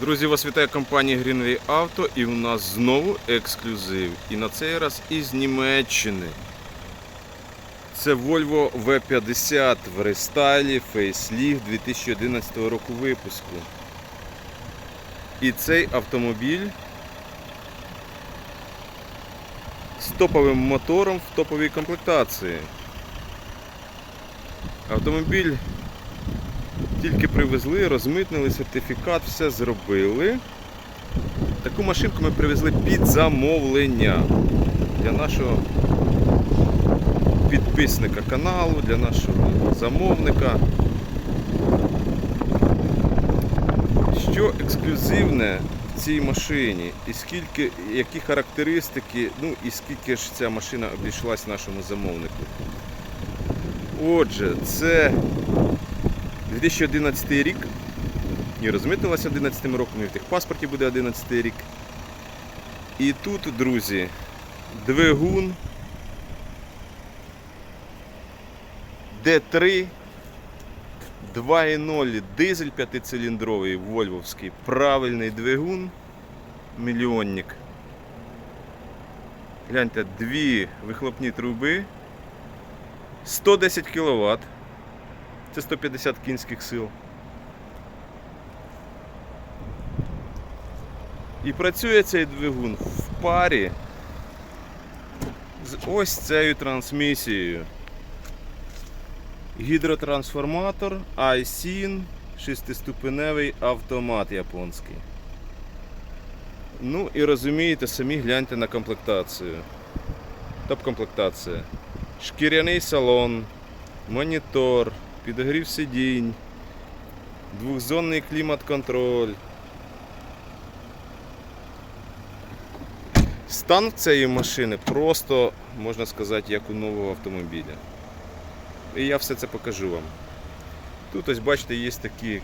Друзі, вас вітає компанія Greenway Auto і у нас знову ексклюзив. І на цей раз із Німеччини. Це Volvo V50 в рестайлі Facelift 2011 року випуску. І цей автомобіль з топовим мотором в топовій комплектації. Автомобіль тільки привезли, розмитнили сертифікат, все зробили. Таку машинку ми привезли під замовлення для нашого підписника каналу, для нашого замовника. Що ексклюзивне в цій машині, і скільки, які характеристики, ну і скільки ж ця машина обійшлась нашому замовнику. Отже, це 2011 рік. І розмитнилася 11 роком, і в техпаспорті буде 11 рік. І тут, друзі, двигун D3 2.0 дизель п'ятициліндровий вольвовський, правильний двигун, мільйонник. Гляньте, дві вихлопні труби, 110 кВт. Це 150 кінських сил. І працює цей двигун в парі з ось цією трансмісією. Гідротрансформатор iSyn, шестиступеневий автомат японський. Ну і розумієте, самі гляньте на комплектацію. Топ-комплектація. Шкіряний салон, монітор, підогрів сидінь, двохзонний клімат-контроль. Стан цієї машини просто, можна сказати, як у нового автомобіля. І я все це покажу вам. Тут ось бачите, є такі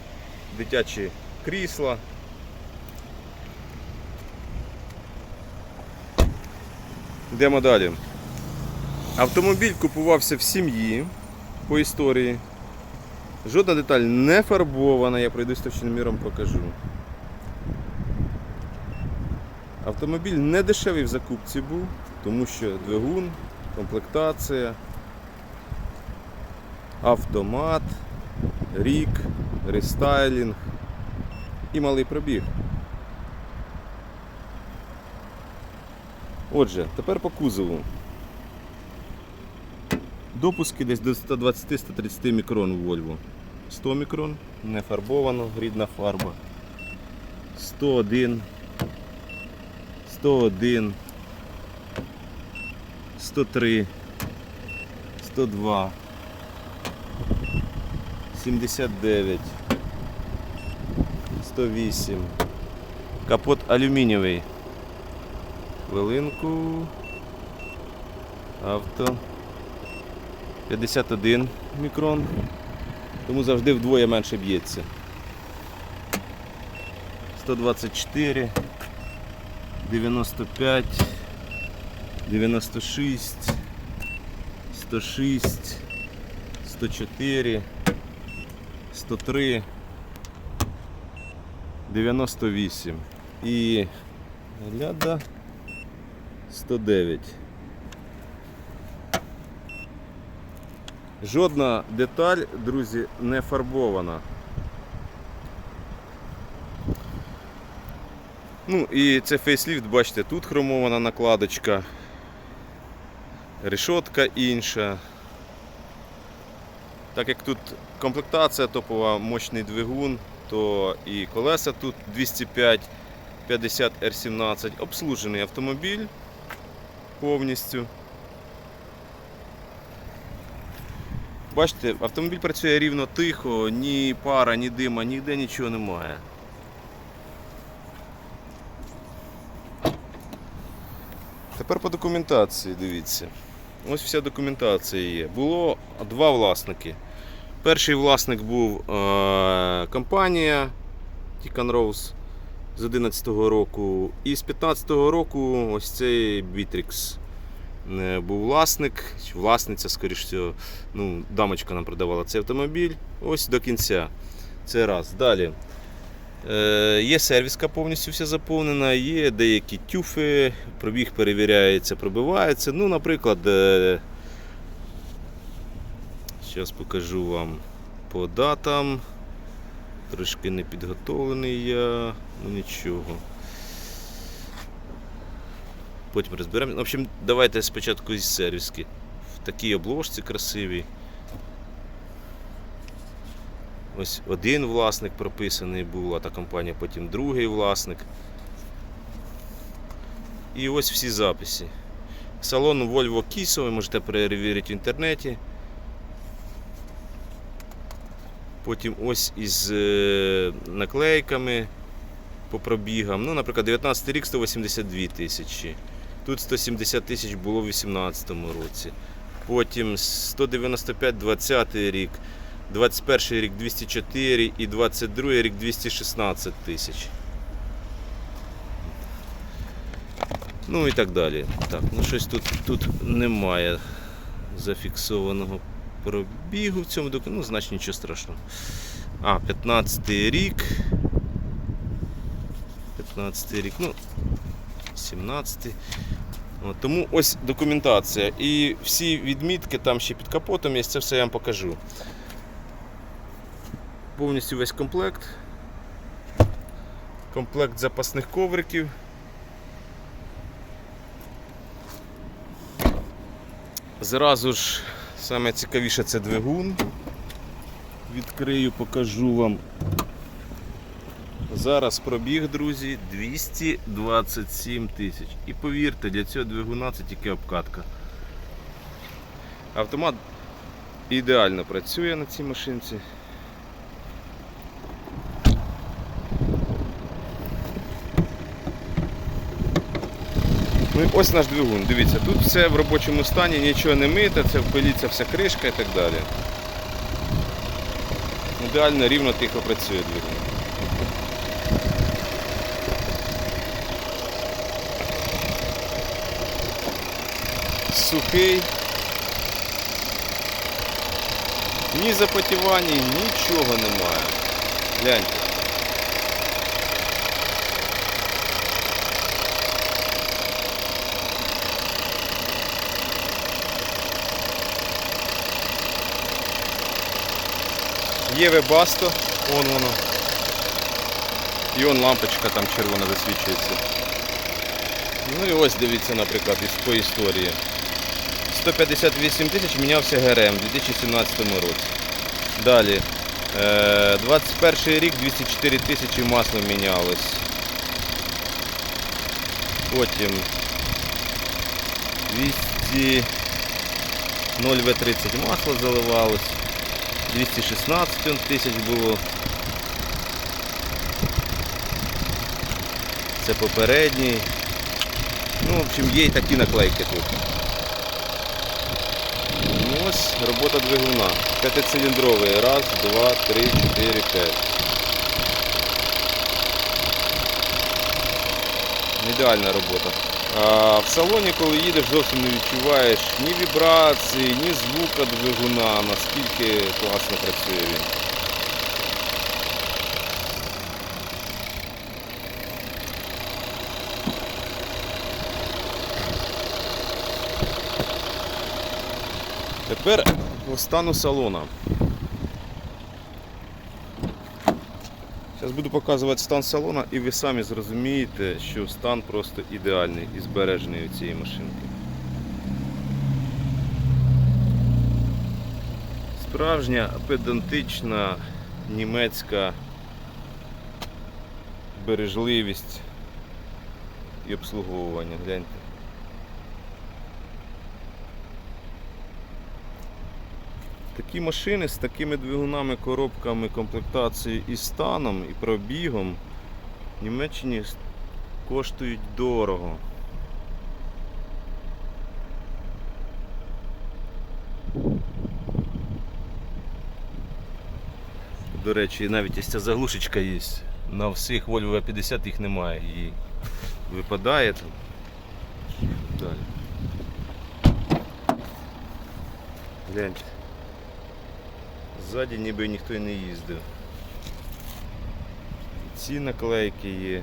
дитячі крісла. Йдемо далі. Автомобіль купувався в сім'ї по історії. Жодна деталь не фарбована, я пройдусь міром покажу. Автомобіль не дешевий в закупці був, тому що двигун, комплектація, автомат, рік, рестайлінг і малий пробіг. Отже, тепер по кузову. Допуски десь до 120-130 мікрон у Volvo. 100 мікрон, не фарбовано, рідна фарба. 101, 101, 103, 102, 79, 108. Капот алюмінієвий. Хвилинку. Авто. 51 мікрон, тому завжди вдвоє менше б'ється. 124, 95, 96, 106, 104, 103, 98 і гляда 109. Жодна деталь, друзі, не фарбована. Ну і це фейсліфт, бачите, тут хромована накладочка, решотка інша. Так як тут комплектація топова, мощний двигун, то і колеса тут 205 50 R17, обслужений автомобіль повністю. Бачите, автомобіль працює рівно тихо, ні пара, ні дима, ніде нічого немає. Тепер по документації, дивіться. Ось вся документація є. Було два власники. Перший власник був е- компанія Tican Rose з 2011 року. І з 2015 року ось цей Bittrex був власник, власниця, скоріш всього, ну, дамочка нам продавала цей автомобіль. Ось до кінця. Це раз. Далі. Е, Є сервіска повністю вся заповнена, є деякі тюфи, пробіг перевіряється, пробивається. Ну, наприклад, зараз покажу вам по датам. Трошки не підготовлений я, ну нічого. Потім розберемо. В общем, давайте спочатку із сервіски. В такій обложці красивій. Ось один власник прописаний був, а та компанія потім другий власник. І ось всі записи. Салон Volvo Kiso, ви можете перевірити в інтернеті. Потім ось із е, наклейками по пробігам. Ну, наприклад, 19 рік 182 тисячі. Тут 170 тисяч було в 2018 році. Потім 195 20 рік. 21 рік 204 і 22 рік 216 тисяч. Ну і так далі. Так, ну щось тут, тут немає зафіксованого пробігу в цьому документі. Ну, значить нічого страшного. А, 15 рік. 15 рік, ну, 17. От, тому ось документація. І всі відмітки там ще під капотом є, це все я вам покажу повністю весь комплект. Комплект запасних ковриків. Зразу ж саме цікавіше це двигун. Відкрию, покажу вам. Зараз пробіг, друзі, 227 тисяч. І повірте, для цього двигуна це тільки обкатка. Автомат ідеально працює на цій машинці. Ну і ось наш двигун. Дивіться, тут все в робочому стані, нічого не мите, це впиліться вся кришка і так далі. Ідеально рівно тихо працює двигун. Сухий. Ні запотівань, нічого немає. Гляньте. Є вебасто, вон воно. І он лампочка там червона засвічується. Ну і ось дивіться, наприклад, по історії. 158 тисяч мінявся ГРМ у 2017 році. Далі. е, 21 рік 204 тисячі масло мінялось. Потім 200 0В30 масло заливалось. 216 тисяч було. Це попередній. Ну, в общем, є і такі наклейки тут. Робота двигуна. П'ятициліндровий. Раз, два, три, чотири, п'ять. Ідеальна робота. В салоні, коли їдеш, зовсім не відчуваєш ні вібрації, ні звука двигуна, наскільки класно працює він. Тепер по стану салона. Зараз буду показувати стан салона і ви самі зрозумієте, що стан просто ідеальний і збережений у цієї машинки. Справжня педантична німецька бережливість і обслуговування. Гляньте. Такі машини з такими двигунами, коробками, комплектацією і станом, і пробігом в Німеччині коштують дорого. До речі, навіть ось ця заглушечка є. На всіх Volvo V50 їх немає. І випадає там. Далі. Гляньте. Ззаді ніби ніхто і не їздив. Ці наклейки є.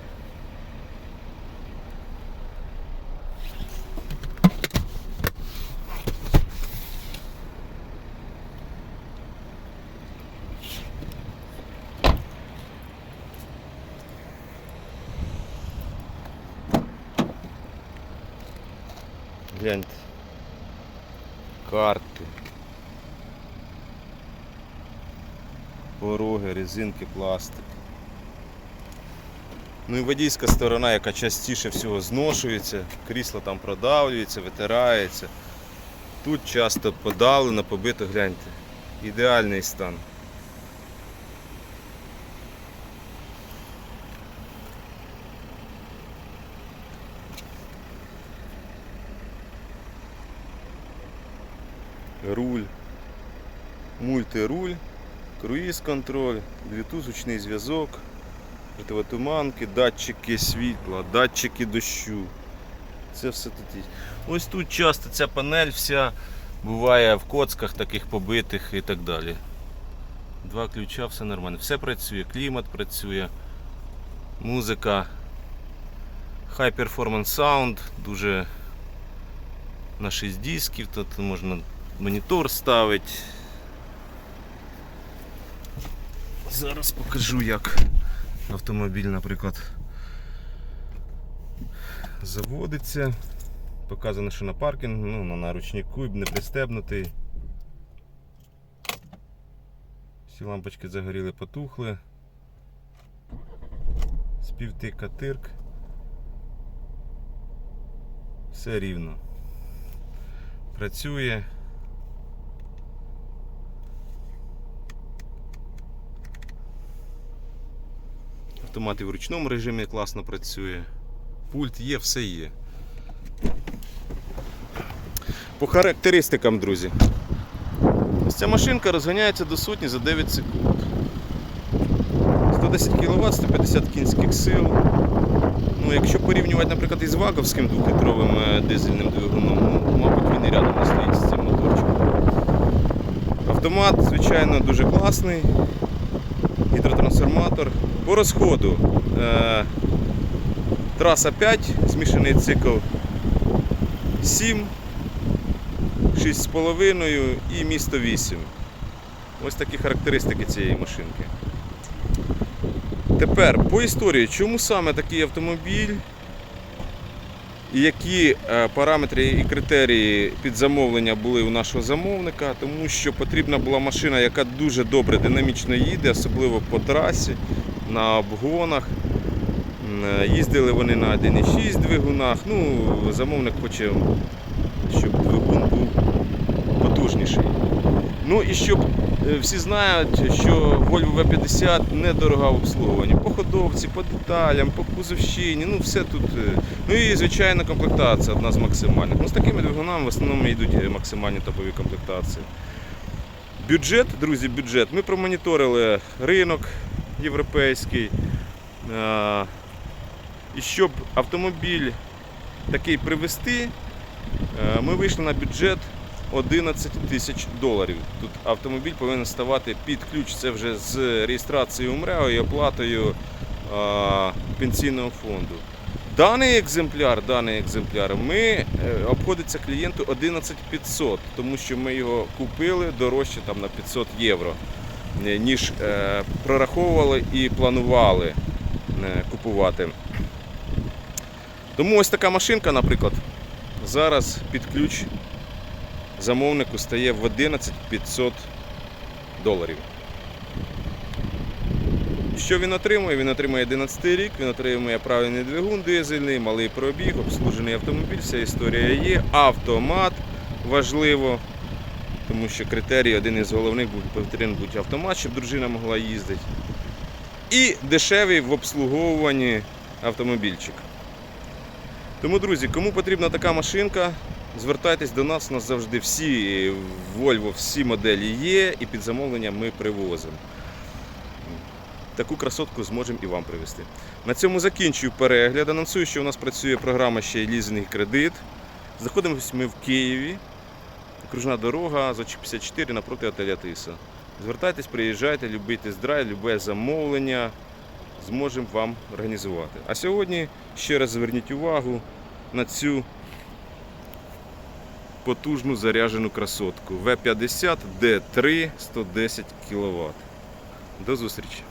Резинки, пластик. Ну і водійська сторона, яка частіше всього зношується, крісло там продавлюється, витирається. Тут часто подавлено, побито, гляньте. Ідеальний стан. Руль. Мультируль, круїз-контроль, блютузочний зв'язок, противотуманки, датчики світла, датчики дощу. Це все тут є. Ось тут часто ця панель вся буває в коцках таких побитих і так далі. Два ключа, все нормально. Все працює, клімат працює, музика, High Performance Sound, дуже на 6 дисків, тут можна монітор ставити. Зараз покажу, як автомобіль, наприклад, заводиться. Показано, що на паркінг, ну, на наручнику не пристебнутий. Всі лампочки загоріли, потухли. Співтика тирк. Все рівно. Працює. Автомат і в ручному режимі класно працює. Пульт є, все є. По характеристикам, друзі. Ось ця машинка розганяється до сотні за 9 секунд. 110 кВт, 150 кінських сил. Ну, якщо порівнювати, наприклад, із ваговським 2-літровим е, дизельним двигуном, ну, мабуть, він і рядом не стоїть з цим моторчиком. Автомат, звичайно, дуже класний. Гідротрансформатор. По розходу е, траса 5, змішаний цикл 7, 6,5 і місто 8. Ось такі характеристики цієї машинки. Тепер по історії, чому саме такий автомобіль які е, параметри і критерії під замовлення були у нашого замовника, тому що потрібна була машина, яка дуже добре динамічно їде, особливо по трасі, на обгонах. Е, Їздили вони на 1,6 двигунах. Ну, замовник хоче, щоб двигун був потужніший. Ну і щоб е, всі знають, що Volvo V50 недорога в обслуговуванні. По ходовці, по деталям, по кузовщині, ну все тут. е, Ну і звичайно комплектація одна з максимальних. Ну з такими двигунами в основному йдуть максимальні топові комплектації. Бюджет, друзі, бюджет. Ми промоніторили ринок європейський. Е, І щоб автомобіль такий привезти, е, ми вийшли на бюджет 11 тисяч доларів. Тут автомобіль повинен ставати під ключ. Це вже з реєстрацією МРЕО і оплатою пенсійного фонду. Даний екземпляр, даний екземпляр ми е, обходиться клієнту 11 500, тому що ми його купили дорожче там на 500 євро, е, ніж е, прораховували і планували е, купувати. Тому ось така машинка, наприклад, зараз під ключ замовнику стає в 11 500 доларів. Що він отримує? Він отримує 11 рік, він отримує правильний двигун дизельний, малий пробіг, обслужений автомобіль, вся історія є. Автомат важливо, тому що критерій один із головних повинен бути автомат, щоб дружина могла їздити. І дешевий в обслуговуванні автомобільчик. Тому, друзі, кому потрібна така машинка, звертайтесь до нас, у нас завжди всі Volvo, всі моделі є, і під замовлення ми привозимо. Таку красотку зможемо і вам привезти. На цьому закінчую перегляд. Анонсую, що у нас працює програма ще й лізинг кредит. Знаходимося ми в Києві. Окружна дорога, Зочі 54 напроти отеля Тиса. Звертайтесь, приїжджайте, любий тест-драйв, любе замовлення. зможемо вам організувати. А сьогодні ще раз зверніть увагу на цю потужну заряджену красотку V50 D3 110 кВт. До зустрічі!